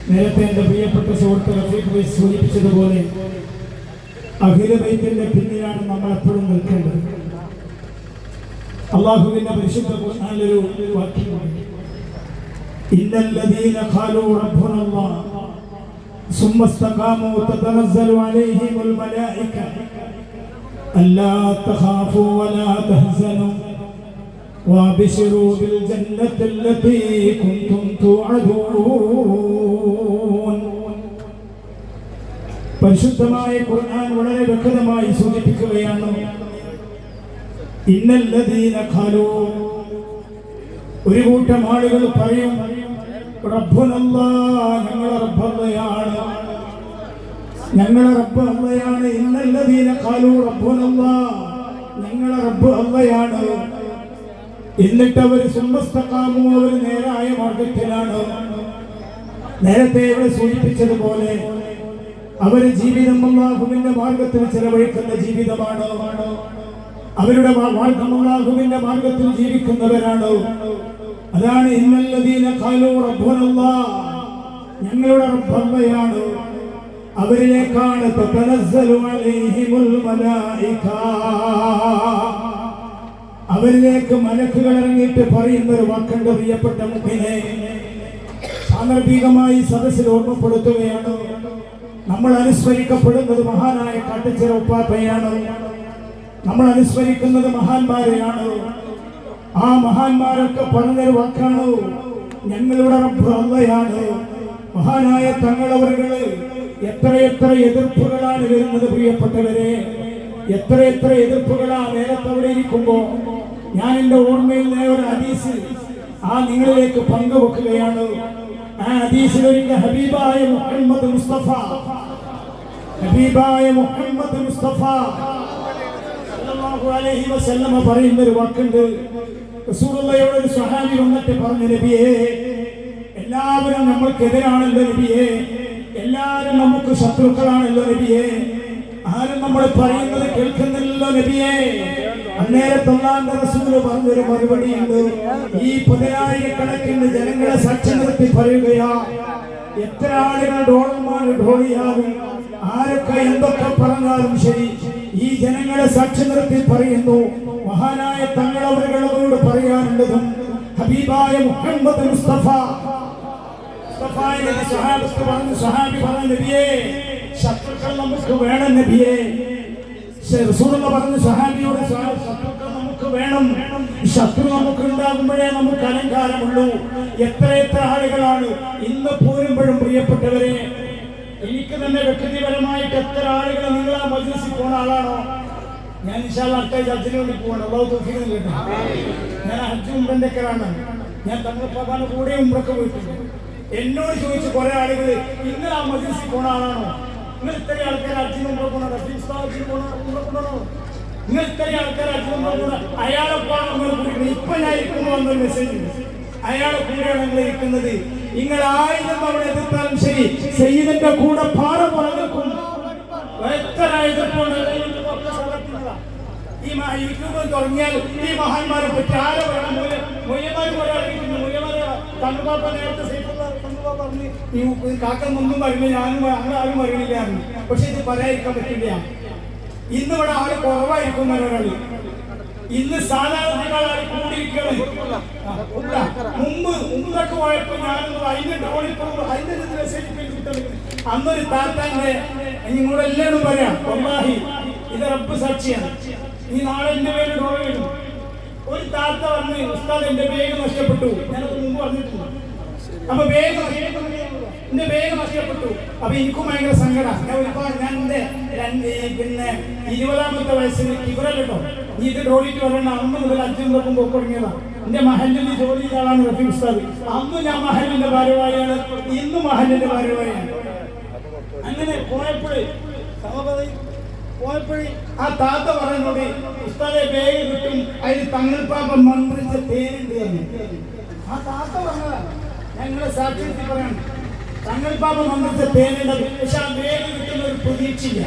നേരത്തെ എന്റെ പ്രിയപ്പെട്ട സുഹൃത്ത് റഫീഖ് വൈസ് സൂചിപ്പിച്ചതുപോലെ അഖിലബൈത്തിന്റെ പിന്നിലാണ് നമ്മൾ എപ്പോഴും നിൽക്കേണ്ടത് അള്ളാഹുവിന്റെ പരിശുദ്ധ ഖുർആനിലൊരു വാക്യമുണ്ട് ഇന്നല്ലദീന ഖാലൂ റബ്ബുനല്ലാഹ് ثم استقاموا تتنزل عليهم الملائكة ألا تخافوا ولا تحزنوا وابشروا بالجنة التي كنتم توعدون പരിശുദ്ധമായ ഖുർആൻ വളരെ വ്യക്തമായി സൂചിപ്പിക്കുകയാണ് ഇന്നല്ലദീന ഖാലൂ ഒരു കൂട്ടം ആളുകൾ പറയും റബ്ബുനല്ലാ ഞങ്ങളെ റബ്ബല്ലയാണ് ഞങ്ങളെ റബ്ബ് അല്ലയാണ് ഇന്നല്ലദീന ഖാലൂ റബ്ബുനല്ലാ ഞങ്ങളെ റബ്ബ് അല്ലയാണ് എന്നിട്ട് അവർ സുമ്മസ്തക്കാമോ അവർ നേരായ മാർഗത്തിലാണ്. നേരത്തെ ഇവിടെ സൂചിപ്പിച്ചതുപോലെ അവർ ജീവിതം അള്ളാഹുവിന്റെ മാർഗത്തിൽ ചെലവഴിക്കുന്ന ജീവിതമാണ്. അവരുടെ അള്ളാഹുവിന്റെ മാർഗത്തിൽ ജീവിക്കുന്നവരാണ്. അതാണ് ഞങ്ങളുടെ റബ്ബല്ലയാണ് അവരിലേക്കാണ് തനസ്സലു അലൈഹിമുൽ മലായിക. അവരിലേക്ക് മലക്കുകൾ ഇറങ്ങിയിട്ട് പറയുന്ന ഒരു വാക്കുണ്ട് പ്രിയപ്പെട്ട മുഖിനെ സാന്ദർഭികമായി സദസ്സിൽ ഓർമ്മപ്പെടുത്തുകയാണ്. നമ്മൾ അനുസ്മരിക്കപ്പെടുന്നത് മഹാനായ കാട്ടച്ചിറ ഉപ്പാപ്പയാണ്. നമ്മൾ അനുസ്മരിക്കുന്നത് മഹാന്മാരെയാണ്. ആ മഹാന്മാരൊക്കെ പറഞ്ഞൊരു വാക്കാണ് ഞങ്ങളുടെ റബ്ബ് മഹാനായ തങ്ങളവരുകൾ എത്രയെത്ര എതിർപ്പുകളാണ് വരുന്നത് പ്രിയപ്പെട്ടവരെ. എത്രയെത്ര എതിർപ്പുകളാ നേരത്തെ അവിടെ ഇരിക്കുമ്പോ ഞാൻ എന്റെ ഓർമ്മയിൽ ഒരു ഹദീസ് ആ നിങ്ങളിലേക്ക് പങ്കുവെക്കുകയാണ്. ആ ഹദീസിൽ ഒരിക്കൽ ഹബീബായ മുഹമ്മദ് മുസ്തഫ ഹബീബായ മുഹമ്മദ് മുസ്തഫ അലൈഹി വസല്ലമ പറയുന്ന ഒരു വാക്കുണ്ട്. റസൂലുള്ളാഹിയോട് ഒരു സ്വഹാബി വന്നിട്ട് പറഞ്ഞു നബിയേ എല്ലാവരും നമ്മൾക്കെതിരാണല്ലോ നബിയേ. എല്ലാവരും നമുക്ക് ശത്രുക്കളാണല്ലോ നബിയേ. ആരും നമ്മൾ പറയുന്നത് കേൾക്കുന്നില്ലല്ലോ നബിയേ. അന്നേരത്തൊള്ളാന്റെ റസൂൽ പറഞ്ഞൊരു മറുപടിയുണ്ട്. ഈ പതിനായിരക്കണക്കിന് ജനങ്ങളെ സാക്ഷി നിർത്തി പറയുകയാ എത്ര ആളുകൾ ഡോളന്മാർ ഡോളിയാകും ആരൊക്കെ എന്തൊക്കെ പറഞ്ഞാലും ശരി ഈ ജനങ്ങളെ സാക്ഷി നിർത്തി പറയുന്നു. മഹാനായ തങ്ങളവരുകളോട് പറയാനുള്ളതും ഹബീബായ മുഹമ്മദ് മുസ്തഫ. പറഞ്ഞു സഹാബി പറഞ്ഞു നബിയെ ശത്രുക്കൾ നമുക്ക് വേണം നബിയെ. റസൂലുള്ള പറഞ്ഞു സഹാബിയോട് വേണം. ശത്രു നമുക്ക് ഉണ്ടാകുമ്പോഴേ നമുക്ക് അലങ്കാരമുള്ളൂ. എത്ര ആളുകളാണ് ഇന്ന് പോരുമ്പോഴും പ്രിയപ്പെട്ടവരെ എനിക്ക് തന്നെ വ്യക്തിപരമായിട്ട് എത്ര ആളുകൾ നിങ്ങൾ ആ മജ്ലിസിൽ പോണ ആളാണോ? ഞാൻ ഇൻഷാല്ല അടുത്ത ഹജ്ജിന് വേണ്ടി പോവാണ്. ഞാൻ ഹജ്ജ് ഉംറന്റെക്കറാണ് ഞാൻ തങ്ങൾ പകാന കൂടെ ഉംറക്ക് പോയിട്ടുണ്ട്. എന്നോട് ചോദിച്ച കുറെ ആളുകൾ നിങ്ങൾ ആ മജ്ലിസിൽ പോണ ആളാണോ? നിങ്ങൾ ഇത്രയും ആൾക്കാർ ഹജ്ജിന് ഉംറ പോണോ? നിങ്ങൾ ആൾക്കാർ അച്ഛനും അയാളെ ഇപ്പൊ ഞാൻ ഇരിക്കുന്നു മെസ്സേജ് അയാളെ കൂടെയാണ് നിങ്ങൾ ഇരിക്കുന്നത്. നിങ്ങൾ ആയിരം അവിടെ എതിർത്താലും ശരി. സയ്യിദിന്റെ കൂടെ പാറ പുറകൾക്കും എത്ര എതിർപ്പുണ്ട് ഈ യൂട്യൂബ് തുടങ്ങിയാൽ ഈ മഹാന്മാരെ പറ്റി ആരെ വേണം? മൊയ്യമാർ പോലെ മൊയ്യമാരെ തണ്ടുപാപ്പ നേരത്തെ സൈഫുള്ള തണ്ടുപാപ്പ ഞാനും അങ്ങനെ ആരും അറിയില്ലായിരുന്നു പക്ഷെ ഇത് പറയാതിരിക്കാൻ പറ്റില്ല. ഇന്ന് ഇവിടെ ആൾ കുറവായിരിക്കും മലയാളി. ഇന്ന് സാധാരണക്കാരായി കൂടിയിരിക്കണം. മുമ്പ് മുമ്പൊക്കെ പോയപ്പോ ഞാനൊന്ന് അതിന്റെ ഡോളിപ്പോ അതിന്റെ അന്നൊരു താത്താന്റെ നിങ്ങളോട് എല്ലാവരും പറയാം ഒന്നാഹി ഇത് റബ്ബ് സാക്ഷിയാണ്. ഈ നാളെ എന്റെ പേര് ഡോള വരും ഒരു താത്ത വന്ന് ഉസ്താദ് എന്റെ വേഗം നഷ്ടപ്പെട്ടു. ഞാനത് മുമ്പ് പറഞ്ഞിട്ടുണ്ട്. അപ്പൊ വേഗം എന്റെ വേഗം നഷ്ടപ്പെട്ടു അപ്പൊ എനിക്കും ഭയങ്കര സങ്കടം. ഞാൻ ഞാൻ എന്റെ പിന്നെ ഇരുപതാമത്തെ വയസ്സിൽ ഇവരല്ലോ നീ ഇത് ഡോളിക്ക് വരേണ്ട. അന്ന് മുതൽ അച്ഛൻ നോക്കും പോക്ക് തുടങ്ങിയതാ. എന്റെ മഹലിന് ജോലി ചെയ്താണ് റഫീ അന്ന് ഞാൻ മഹലിന്റെ ഭാരവാഹിയാണ്. ഇന്ന് മഹലിന്റെ ഭാരവാഹിയാണ്. അങ്ങനെ പോയപ്പോഴേ സമപതി പോയപ്പോഴേ ആ താത്ത പറയുന്നത് ഉസ്താദെ വേഗം കിട്ടും. അതിന് തങ്ങൾ പാപ്പ മന്ത്രിച്ച പേരുണ്ട്. എന്ന് ആ താത്ത പറഞ്ഞതാണ് ഞങ്ങളെ സാക്ഷ്യത്തിൽ പറയണം. തങ്ങൾ പാപ്പ മന്ത്രിച്ച തേനുണ്ട് പക്ഷെ ആ വേഗം കിട്ടുന്ന ഒരു പ്രതീക്ഷയില്ല.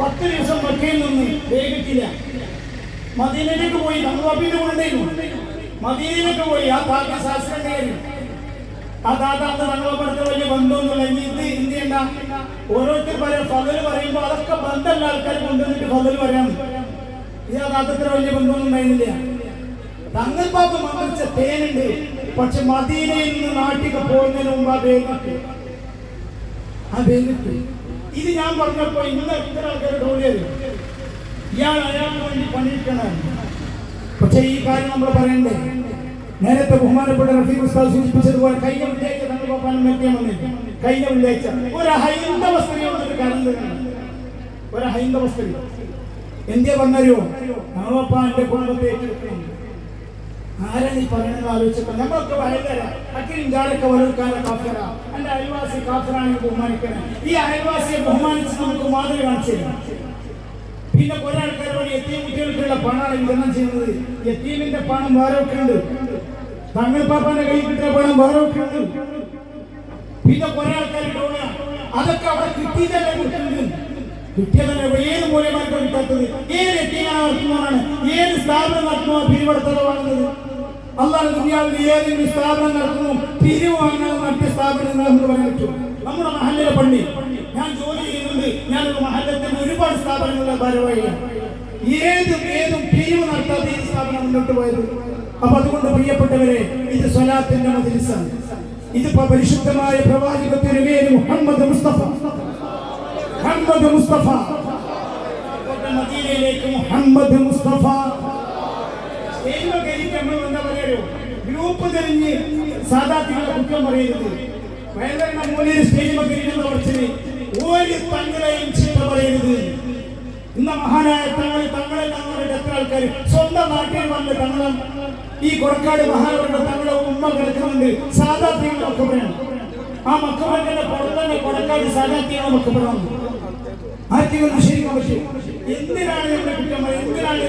പത്ത് ദിവസം മക്കയിൽ നിന്ന് വേഗത്തില്ല. മദീനയിലേക്ക് പോയി കൂടെ ഉണ്ടായിരുന്നു. മദീനയിലേക്ക് പോയി ആ താത്ത ശാസ്ത്രം താത്ത അന്ന് തങ്ങളപ്പെടുത്ത വലിയ ബന്ധമൊന്നുമില്ല. ഇനി ഇത് എന്ത് ചെയ്യണ്ട? ഓരോരുത്തർ പറയാം പകൽ പറയുമ്പോ അതൊക്കെ ബന്ധമല്ല ആൾക്കാർ കൊണ്ടുവന്നിട്ട് പകൽ പറയാം. ഇത് താത്തത്തിന് വലിയ ബന്ധമൊന്നും ഉണ്ടായിരുന്നില്ല. തങ്ങൾ പാപ്പ മന്ത്രിച്ച തേനുണ്ട് പക്ഷെ മദീനയിൽ നിന്ന് നാട്ടിക്ക് പോകുന്നതിന് മുമ്പ് ആ വേഗിട്ട് ആ ഇത് ഞാൻ പറഞ്ഞപ്പോ ഇന്ന് എത്ര ആൾക്കാർ ഡോളിയത് ഇയാൾ അയാൾക്ക് വേണ്ടി പണിയിക്കണം പക്ഷെ ഈ കാര്യം നമ്മൾ പറയണ്ടേ? നേരത്തെ ബഹുമാനപ്പെട്ട റഫീഖ് ഉസ്താദ് സൂചിപ്പിച്ചതുപോലെ കഴിഞ്ഞ വെള്ളിയാഴ്ച തങ്ങൾ പാപ്പാനും മെത്തിയാൻ വന്നില്ല? കഴിഞ്ഞ വെള്ളിയാഴ്ച. ഒരു ഹൈന്ദവ സ്ത്രീ വന്നിട്ട് കറണ്ട് ഒരു ഹൈന്ദവ സ്ത്രീ. എന്തേ പറഞ്ഞോ ഞങ്ങളപ്പ എന്റെ കുടുംബത്തെ ഏറ്റെടുക്കണം ആരാണ് ഈ പറയുന്നത് ആലോചിച്ചപ്പോ നമ്മളൊക്കെ വയലര അക്കിനും ജാടൊക്കെ വലുക്കാല കാഫറ. എന്റെ അയൽവാസി കാഫറാണ് ബഹുമാനിക്കണം. ഈ അയൽവാസിയെ ബഹുമാനിച്ച് നമുക്ക് മാതൃക കാണിച്ചു പിന്നെ കുറെ ആൾക്കാർ വഴി എത്തിയ കുട്ടികൾക്കുള്ള പണമാണ് വിതരണം ചെയ്യുന്നത്. എത്തിയമിന്റെ പണം വേറെ ഒക്കെ ഉണ്ട്. തങ്ങൾ പാപ്പാന്റെ കയ്യിൽ കിട്ടിയ പണം വേറെ ഒക്കെ ഉണ്ട്. പിന്നെ കുറെ ആൾക്കാർ അതൊക്കെ അവിടെ കിട്ടിയിട്ടല്ലേ കിട്ടുന്നത് കിട്ടിയതന്നെ ഏത് മൂല്യമാർക്കും കിട്ടാത്തത് ഏത് എത്തിയാണ് നടത്തുന്നതാണ് ഏത് സ്ഥാപനം നടത്തുന്നോ? പിരിവെടുത്തതാണെന്നത് അള്ളാഹ് ദുനിയാവിൽ ഏതെങ്കിലും സ്ഥാപനം നടത്തുന്നു? പിരിവ് വാങ്ങാൻ മറ്റ് സ്ഥാപനങ്ങൾ നമുക്ക് പറയാൻ പറ്റും. നമ്മുടെ മഹല്ലിലെ പള്ളി. ഞാൻ ജോലി ചെയ്യുന്നുണ്ട്. ഒരു മഹല്ലത്തിന് ഒരുപാട് സ്ഥാപനങ്ങളുടെ ഭാരവാഹിയാണ്. ഏതും ഏതും പിരിവ് നടത്താത്ത ഈ സ്ഥാപനം മുന്നോട്ട് പോയത്? അപ്പൊ അതുകൊണ്ട് പ്രിയപ്പെട്ടവരെ ഇത് സ്വലാത്തിന്റെ മതിലിസാണ് ഇതിപ്പോ പരിശുദ്ധമായ പ്രവാചകത്തിന് തിരുവേര് മുഹമ്മദ് മുഹമ്മദ് മുസ്തഫ. മദീനയിലേക്ക് മുഹമ്മദ് മുസ്തഫ. നമ്മൾ ഗ്രൂപ്പ് തിരിഞ്ഞ് സാധാർത്ഥികളെ കുറ്റം പറയരുത്. ഒരു ഇന്ന മഹാനായ ആൾക്കാർ വന്ന് ഈ ആ കൊടക്കാട് ആർക്കെങ്കിലും നിഷേധിക്കാൻ പറ്റും. എന്തിനാണ് എന്റെ കുറ്റം? എന്തിനാണ്?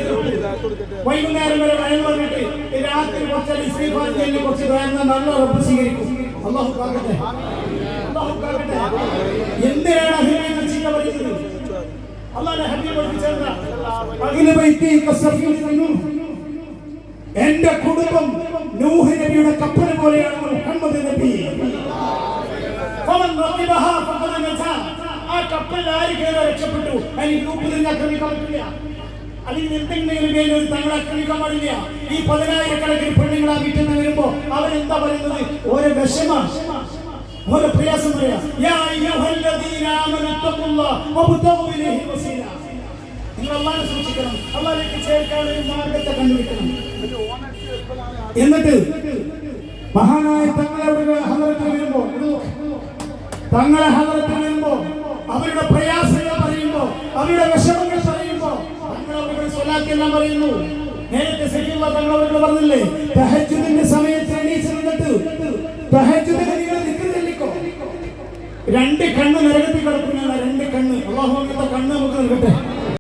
വൈകുന്നേരം വരെ വയൽ വന്നിട്ട് രാത്രി കുറച്ച് ഇസ്തിഗ്ഫാർ ചെയ്യൽ കുറച്ച് വേണം നല്ല ഉറപ്പ് സ്വീകരിക്കും. അള്ളാഹു കാക്കട്ടെ. അള്ളാഹു കാക്കട്ടെ. എന്തിനാണ് അഭിനയം നിശ്ചയിക്കാൻ പറയുന്നത്? എന്റെ കുടുംബം നൂഹ് നബിയുടെ കപ്പൽ പോലെയാണ് മുഹമ്മദ് നബി. ആ കപ്പലിൽ ആര് കയറി രക്ഷപ്പെട്ടു അതിന് ഗ്രൂപ്പിൽ നിന്ന് ആക്രമിക്കാൻ പറ്റില്ല. അല്ലെങ്കിൽ എന്തെങ്കിലും പേര് ഒരു തങ്ങളെ ആക്രമിക്കാൻ പാടില്ല. ഈ പതിനായിരക്കണക്കിന് പെണ്ണുങ്ങൾ ആ വീട്ടിൽ നിന്ന് വരുമ്പോ അവരെന്താ പറയുന്നത്? ഓരോ വിഷമാണ് ഓരോ പ്രയാസം പറയാ നിങ്ങൾ ഒരു കണ്ടുപിടിക്കണം. എന്നിട്ട് മഹാനായ തങ്ങളെ ഹലത്തിൽ വരുമ്പോ തങ്ങളെ ഹലത്തിൽ വരുമ്പോ അവരുടെ പ്രയാസങ്ങൾ പറയുമ്പോ അവരുടെ വിഷമങ്ങൾ പറയുമ്പോ തങ്ങൾ അവരുടെ സ്വലാക്കെല്ലാം പറയുന്നു. നേരത്തെ ശരിയുള്ള തങ്ങൾ അവരോട് പറഞ്ഞില്ലേ തഹജുദിന്റെ സമയത്ത് എണീച്ച് നിന്നിട്ട് തഹജുദിന് നിങ്ങൾ നിൽക്കുന്നില്ലിക്കോ രണ്ട് കണ്ണ് നരകത്തിൽ കിടക്കുന്നതാണ് രണ്ട് കണ്ണ്. അള്ളാഹു കണ്ണ് നമുക്ക് നൽകട്ടെ.